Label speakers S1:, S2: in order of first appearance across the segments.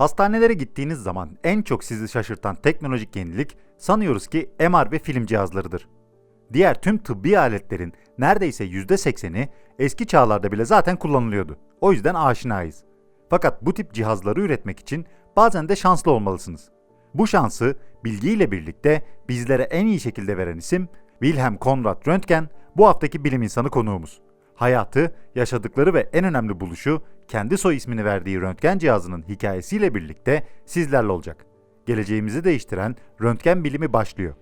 S1: Hastanelere gittiğiniz zaman en çok sizi şaşırtan teknolojik yenilik sanıyoruz ki MR ve film cihazlarıdır. Diğer tüm tıbbi aletlerin neredeyse %80'i eski çağlarda bile zaten kullanılıyordu. O yüzden aşinayız. Fakat bu tip cihazları üretmek için bazen de şanslı olmalısınız. Bu şansı bilgiyle birlikte bizlere en iyi şekilde veren isim Wilhelm Konrad Röntgen bu haftaki bilim insanı konuğumuz. Hayatı, yaşadıkları ve en önemli buluşu kendi soy ismini verdiği röntgen cihazının hikayesiyle birlikte sizlerle olacak. Geleceğimizi değiştiren röntgen bilimi başlıyor.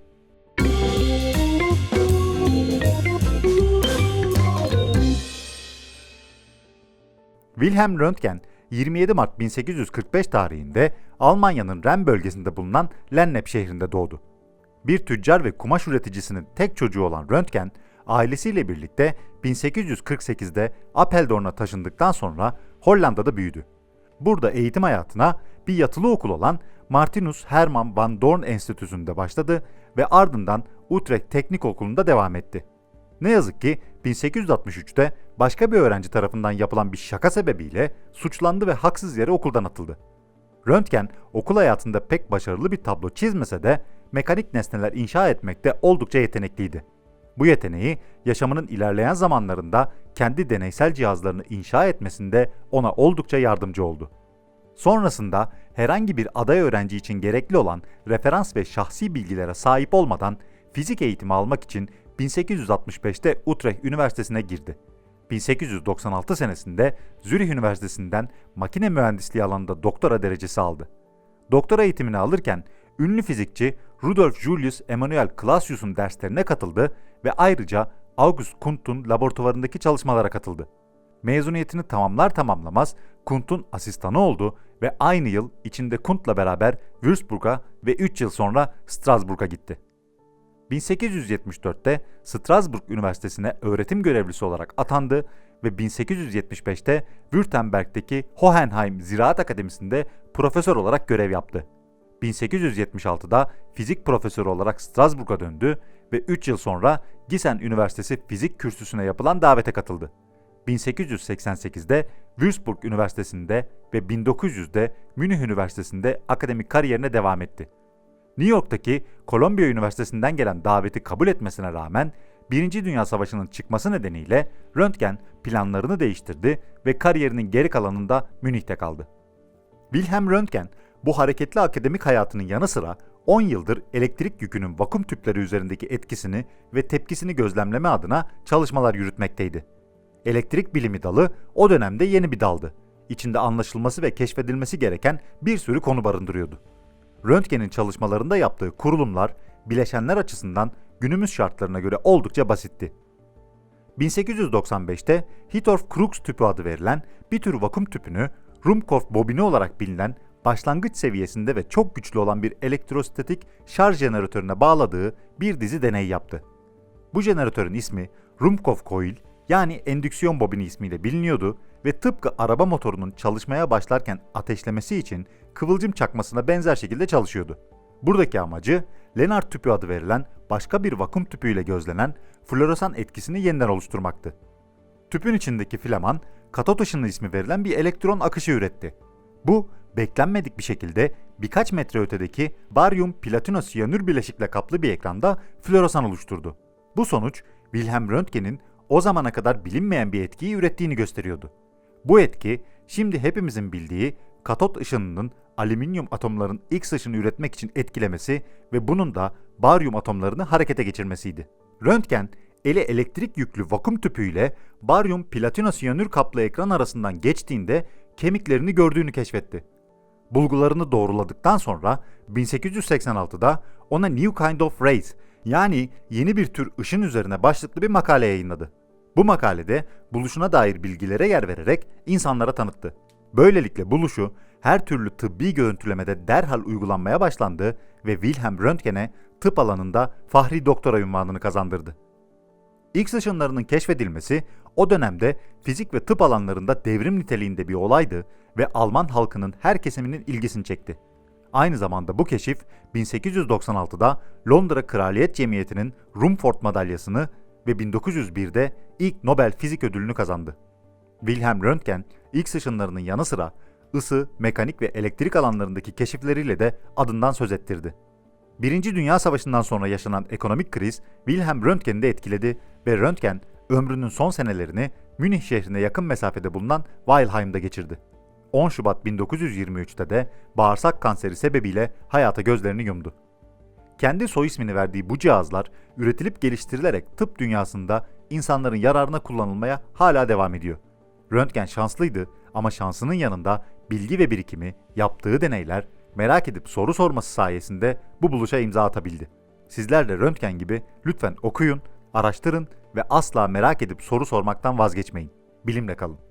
S1: Wilhelm Röntgen 27 Mart 1845 tarihinde Almanya'nın Ren bölgesinde bulunan Lennep şehrinde doğdu. Bir tüccar ve kumaş üreticisinin tek çocuğu olan Röntgen, ailesiyle birlikte 1848'de Apeldoorn'a taşındıktan sonra Hollanda'da büyüdü. Burada eğitim hayatına bir yatılı okul olan Martinus Hermann van Doorn Enstitüsü'nde başladı ve ardından Utrecht Teknik Okulu'nda devam etti. Ne yazık ki 1863'te başka bir öğrenci tarafından yapılan bir şaka sebebiyle suçlandı ve haksız yere okuldan atıldı. Röntgen okul hayatında pek başarılı bir tablo çizmese de mekanik nesneler inşa etmekte oldukça yetenekliydi. Bu yeteneği yaşamının ilerleyen zamanlarında kendi deneysel cihazlarını inşa etmesinde ona oldukça yardımcı oldu. Sonrasında herhangi bir aday öğrenci için gerekli olan referans ve şahsi bilgilere sahip olmadan fizik eğitimi almak için 1865'te Utrecht Üniversitesi'ne girdi. 1896 senesinde Zürih Üniversitesi'nden makine mühendisliği alanında doktora derecesi aldı. Doktora eğitimini alırken ünlü fizikçi Rudolf Julius Emanuel Clausius'un derslerine katıldı ve ayrıca August Kundt'un laboratuvarındaki çalışmalara katıldı. Mezuniyetini tamamlar tamamlamaz Kundt'un asistanı oldu ve aynı yıl içinde Kundt'la beraber Würzburg'a ve 3 yıl sonra Strasbourg'a gitti. 1874'te Strasbourg Üniversitesi'ne öğretim görevlisi olarak atandı ve 1875'te Württemberg'deki Hohenheim Ziraat Akademisi'nde profesör olarak görev yaptı. 1876'da fizik profesörü olarak Strasbourg'a döndü ve 3 yıl sonra Gießen Üniversitesi fizik kürsüsüne yapılan davete katıldı. 1888'de Würzburg Üniversitesi'nde ve 1900'de Münih Üniversitesi'nde akademik kariyerine devam etti. New York'taki Columbia Üniversitesi'nden gelen daveti kabul etmesine rağmen Birinci Dünya Savaşı'nın çıkması nedeniyle Röntgen planlarını değiştirdi ve kariyerinin geri kalanında Münih'te kaldı. Wilhelm Röntgen bu hareketli akademik hayatının yanı sıra 10 yıldır elektrik yükünün vakum tüpleri üzerindeki etkisini ve tepkisini gözlemleme adına çalışmalar yürütmekteydi. Elektrik bilimi dalı o dönemde yeni bir daldı. İçinde anlaşılması ve keşfedilmesi gereken bir sürü konu barındırıyordu. Röntgen'in çalışmalarında yaptığı kurulumlar bileşenler açısından günümüz şartlarına göre oldukça basitti. 1895'te Hittorf-Crux tüpü adı verilen bir tür vakum tüpünü Rumkopf bobini olarak bilinen başlangıç seviyesinde ve çok güçlü olan bir elektrostatik şarj jeneratörüne bağladığı bir dizi deney yaptı. Bu jeneratörün ismi Rumkopf Coil yani endüksiyon bobini ismiyle biliniyordu ve tıpkı araba motorunun çalışmaya başlarken ateşlemesi için kıvılcım çakmasına benzer şekilde çalışıyordu. Buradaki amacı Lenard tüpü adı verilen başka bir vakum tüpüyle gözlenen floresan etkisini yeniden oluşturmaktı. Tüpün içindeki filaman katot ışını ismi verilen bir elektron akışı üretti. Bu beklenmedik bir şekilde birkaç metre ötedeki baryum platino siyanür bileşikle kaplı bir ekranda floresan oluşturdu. Bu sonuç Wilhelm Röntgen'in o zamana kadar bilinmeyen bir etkiyi ürettiğini gösteriyordu. Bu etki şimdi hepimizin bildiği katot ışınının alüminyum atomların X ışını üretmek için etkilemesi ve bunun da baryum atomlarını harekete geçirmesiydi. Röntgen, eli elektrik yüklü vakum tüpüyle baryum platino siyanür kaplı ekran arasından geçtiğinde kemiklerini gördüğünü keşfetti. Bulgularını doğruladıktan sonra 1886'da ona New Kind of Rays yani yeni bir tür ışın üzerine başlıklı bir makale yayınladı. Bu makalede buluşuna dair bilgilere yer vererek insanlara tanıttı. Böylelikle buluşu her türlü tıbbi görüntülemede derhal uygulanmaya başlandı ve Wilhelm Röntgen'e tıp alanında Fahri Doktora ünvanını kazandırdı. X ışınlarının keşfedilmesi o dönemde fizik ve tıp alanlarında devrim niteliğinde bir olaydı ve Alman halkının her kesiminin ilgisini çekti. Aynı zamanda bu keşif 1896'da Londra Kraliyet Cemiyeti'nin Rumford madalyasını ve 1901'de ilk Nobel Fizik Ödülünü kazandı. Wilhelm Röntgen, X ışınlarının yanı sıra ısı, mekanik ve elektrik alanlarındaki keşifleriyle de adından söz ettirdi. Birinci Dünya Savaşı'ndan sonra yaşanan ekonomik kriz Wilhelm Röntgen'i de etkiledi ve Röntgen ömrünün son senelerini Münih şehrine yakın mesafede bulunan Weilheim'da geçirdi. 10 Şubat 1923'te de bağırsak kanseri sebebiyle hayata gözlerini yumdu. Kendi soy ismini verdiği bu cihazlar üretilip geliştirilerek tıp dünyasında insanların yararına kullanılmaya hala devam ediyor. Röntgen şanslıydı ama şansının yanında bilgi ve birikimi, yaptığı deneyler, merak edip soru sorması sayesinde bu buluşa imza atabildi. Sizler de Röntgen gibi lütfen okuyun, araştırın ve asla merak edip soru sormaktan vazgeçmeyin. Bilimle kalın.